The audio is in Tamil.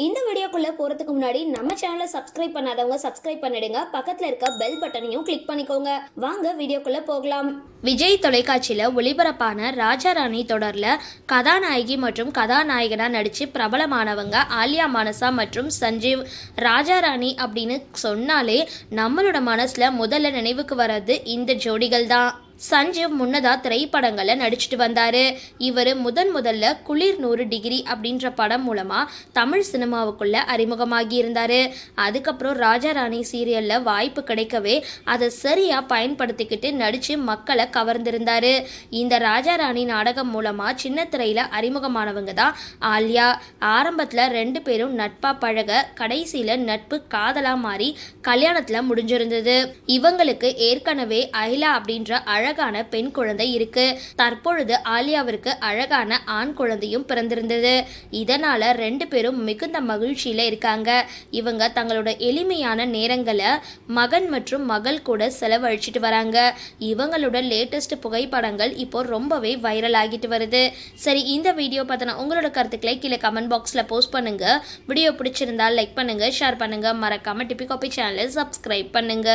இந்த வீடியோக்குள்ள போறதுக்கு முன்னாடி நம்ம சேனலை சப்ஸ்கிரைப் பண்ணாதவங்க சப்ஸ்கிரைப் பண்ணிடுங்க. பக்கத்துல இருக்க பெல் பட்டனையும் கிளிக் பண்ணிக்கோங்க. வாங்க வீடியோக்குள்ள போகலாம். விஜய் தொலைக்காட்சியில் ஒளிபரப்பான ராஜாராணி தொடரில் கதாநாயகி மற்றும் கதாநாயகனா நடித்து பிரபலமானவங்க ஆலியா மானசா மற்றும் சஞ்சீவ். ராஜாராணி அப்படின்னு சொன்னாலே நம்மளோட மனசில் முதல்ல நினைவுக்கு வர்றது இந்த ஜோடிகள் தான் சஞ்சீவ் முன்னதா திரைப்படங்களில் நடிச்சிட்டு வந்தார். இவர் முதன் முதல்ல குளிர் நூறு டிகிரி அப்படின்ற படம் மூலமாக தமிழ் சினிமாவுக்குள்ளே அறிமுகமாகி இருந்தாரு. அதுக்கப்புறம் ராஜாராணி சீரியலில் வாய்ப்பு கிடைக்கவே அதை சரியாக பயன்படுத்திக்கிட்டு நடித்து மக்களை கவர்ந்திருந்தார். இந்த ராஜாராணி நாடகம் மூலமாக சின்ன திரையில் அறிமுகமானவங்க தான் ஆல்யா. ஆரம்பத்தில் ரெண்டு பேரும் நட்பா பழக கடைசியில் நட்பு காதலாக மாறி கல்யாணத்தில் முடிஞ்சிருந்தது. இவங்களுக்கு ஏற்கனவே அகிலா அப்படின்ற அழ அழகான பெண் குழந்தை இருக்கு. தற்பொழுது ஆலியாவிற்கு அழகான ஆண் குழந்தையும் பிறந்திருந்தது. இதனால ரெண்டு பேரும் மிகுந்த மகிழ்ச்சியில இருக்காங்க. இவங்க தங்களோட எளிமையான நேரங்களை மகன் மற்றும் மகள் கூட செலவழிச்சிட்டு வராங்க. இவங்களோட லேட்டஸ்ட் புகைப்படங்கள் இப்போ ரொம்பவே வைரல் ஆகிட்டு வருது. சரி இந்த வீடியோ பார்த்தனா உங்களோட கருத்துக்களை கீழே கமெண்ட் பாக்ஸில் போஸ்ட் பண்ணுங்க. வீடியோ பிடிச்சிருந்தா லைக் பண்ணுங்க ஷேர் பண்ணுங்க. மறக்காம டிபி காபி சேனலை சப்ஸ்கிரைப் பண்ணுங்க.